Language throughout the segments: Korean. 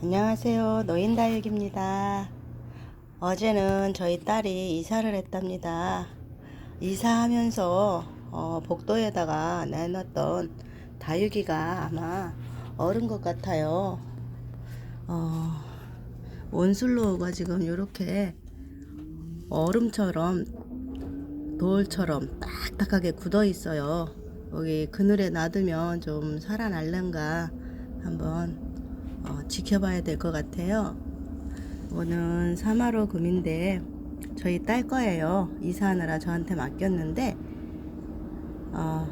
안녕하세요. 노인다육입니다. 어제는 저희 딸이 이사를 했답니다. 이사하면서 어, 복도에다가 내놨던 다육이가 아마 얼은 것 같아요. 어, 온슬로우가 지금 이렇게 얼음처럼 돌처럼 딱딱하게 굳어 있어요. 여기 그늘에 놔두면 좀 살아날는가 한번 어, 지켜봐야 될 것 같아요. 오늘 3화로 금인데 저희 딸 거예요. 이사하느라 저한테 맡겼는데 어,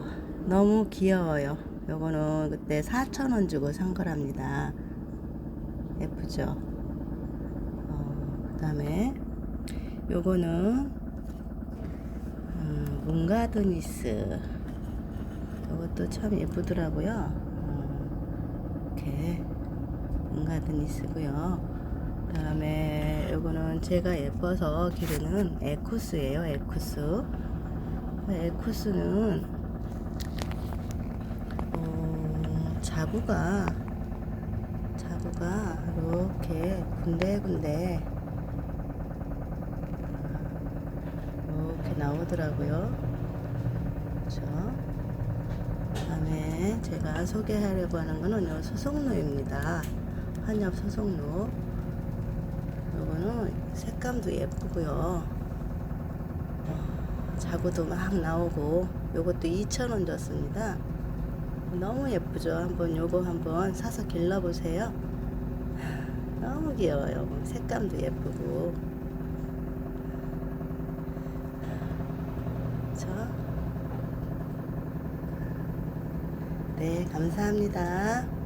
너무 귀여워요. 요거는 그때 4,000원 주고 산 거랍니다. 예쁘죠? 어, 그 다음에 요거는 음, 문가드니스 이것도 참 예쁘더라고요. 어, 이렇게 문가드니스고요. 그 다음에 요거는 제가 예뻐서 기르는 에쿠스예요. 에쿠스. 에쿠스는 어, 자구가 자구가 이렇게 군데군데 이렇게 나오더라고요. 그렇죠? 그다음에 제가 소개하려고 하는 거는 요 소송로입니다. 한엽 소송로. 요거는 색감도 예쁘고요. 어, 자구도 막 나오고 요것도 2,000원 줬습니다. 너무 예쁘죠? 한번 요거 한번 사서 길러보세요. 너무 귀여워요. 색감도 예쁘고. 그렇죠? 네, 감사합니다.